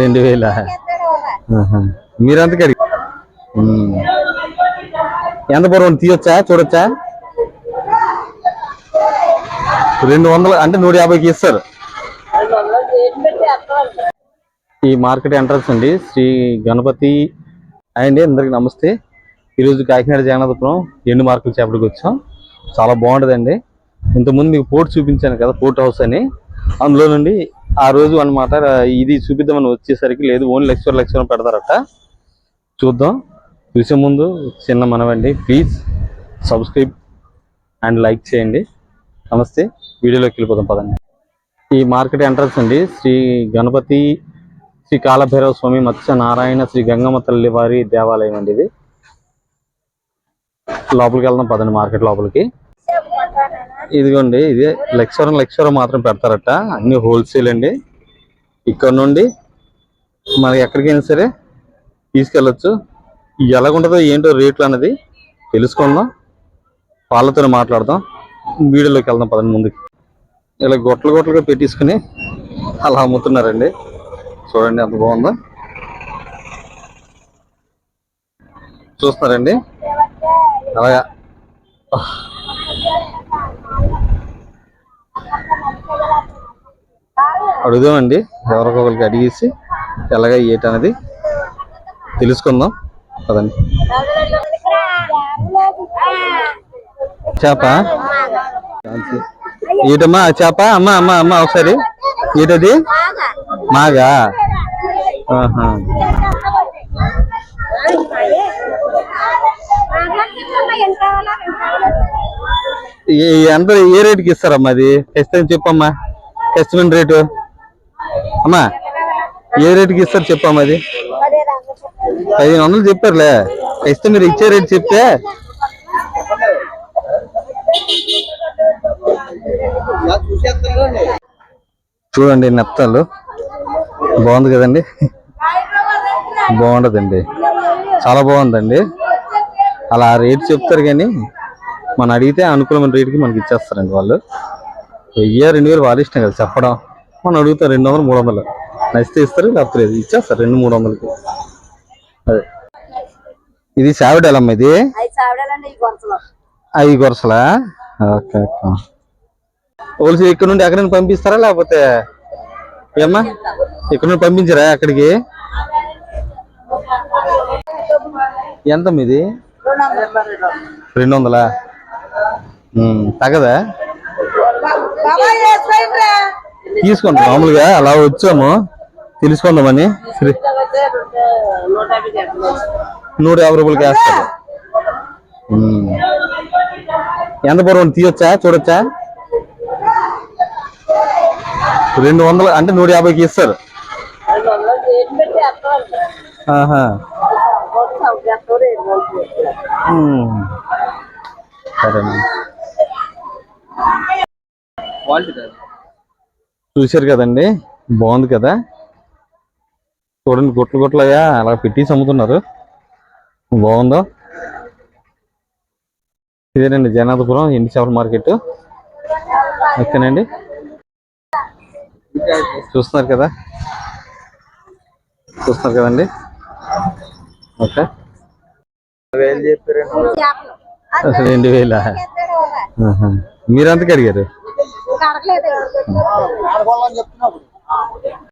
రెండు వేల? మీరంత అడిగి ఎంత పూర్వం తీయొచ్చా? చూడొచ్చా? రెండు వందలు అంటే నూట యాభైకి ఇస్తారు. ఈ మార్కెట్ ఎంట్రన్స్ అండి శ్రీ గణపతి. అండి అందరికి నమస్తే. ఈరోజు కాకినాడ జగన్నాథపురం ఎండు మార్కెట్ చేపడికి వచ్చాం చాలా బాగుంటుందండి. ఇంతకుముందు మీకు పోర్ట్ చూపించాను కదా పోర్ట్ హౌస్ అని. అందులో నుండి ఆ రోజు అన్నమాట ఇది చూపిద్దామని వచ్చేసరికి లేదు ఓన్లీ లెక్చర్ లెక్చర్ పెడతారట. చూద్దాం. చూసే ముందు చిన్న మనవండి ప్లీజ్ సబ్స్క్రైబ్ అండ్ లైక్ చేయండి. నమస్తే. వీడియోలోకి వెళ్ళిపోదాం పదండి. ఈ మార్కెట్ ఎంట్రన్స్ అండి శ్రీ గణపతి శ్రీ కాలభైరవ స్వామి మత్స్య నారాయణ శ్రీ గంగమ్మ తల్లి వారి దేవాలయం అండి ఇది. లోపలికి వెళ్దాం పదండి మార్కెట్ లోపలికి. ఇదిగోండి ఇది లెక్చర్ లెక్చర్ మాత్రం పెడతారట. అన్ని హోల్సేల్ అండి. ఇక్కడ నుండి మనకి ఎక్కడికైనా సరే తీసుకెళ్ళచ్చు. ఎలాగుంటుందో ఏంటో రేట్లు అన్నది తెలుసుకుందాం. వాళ్ళతో మాట్లాడదాం. వీడియోలోకి వెళ్దాం పదండి ముందుకి. ఇలా గొట్టలు గొట్టలుగా పెట్టేసుకుని అలా అమ్ముతున్నారండి. చూడండి ఎంత బాగుందో. చూస్తున్నారండి? అలాగా. అడుగుదామండి. ఎవరికొకరికి అడిగేసి ఎలాగ అనేది తెలుసుకుందాం. కదండి చేప? ఏటమ్మా చేప? అమ్మ అమ్మ అమ్మ ఒకసారి. ఏటది మాగా? ఆహా. ఈ- ఎంత ఏ రేటుకి ఇస్తారమ్మా అది? ఖచ్చితంగా చెప్పమ్మా. ఖచ్చితమైన రేటు? అమ్మా ఏ రేటుకి ఇస్తారు చెప్పాము అది? పదిహేను వందలు చెప్పారులే. ఇస్తే మీరు ఇచ్చే రేటు చెప్తే. చూడండి నెప్తాలు. బాగుంది కదండి? బాగుండదండి. చాలా బాగుందండి. అలా రేట్ చెప్తారు కానీ మనం అడిగితే అనుకూలమైన రేటుకి మనకి ఇచ్చేస్తారండి వాళ్ళు. వెయ్యి రెండు వేలు వాళ్ళ ఇష్టం కదా చెప్పడం. మనం అడుగుతాం రెండు వందలు మూడు వందలు. నచ్చితే ఇస్తారు లేకపోతే లేదు. ఇచ్చేస్తారు రెండు మూడు వందలకి. అదే. ఇది సావిడాలమ్మ ఇది? ఐదు కొరసలా ఓకే ఓకే. ఇక్కడ నుండి ఎక్కడైనా పంపిస్తారా లేకపోతే ఏమ్మా? ఇక్కడ నుండి పంపించరా అక్కడికి? ఎంత మీది రెండు వందలా? తగదా తీసుకోండి మామూలుగా అలా వచ్చాము. తెలుసుకుందామని. శ్రీ నూట యాభై రూపాయలకి వేస్తారు ఎంత పూర్వం తీయొచ్చా చూడొచ్చా? రెండు వందలు అంటే నూట యాభైకి ఇస్తారు. సరే ఉమ్. చూశారు కదండి? బాగుంది కదా? చూడండి గుట్లు గుట్లగా అలా పెట్టేసి అమ్ముతున్నారు. బాగుందో? ఇదేనండి జనాథపురం ఎండి చేపల మార్కెట్. ఓకేనండి? చూస్తున్నారు కదా? చూస్తున్నారు కదండి? ఓకే. అసలు రెండు వేల. మీరెంతకి అడిగారు? కడగలేదు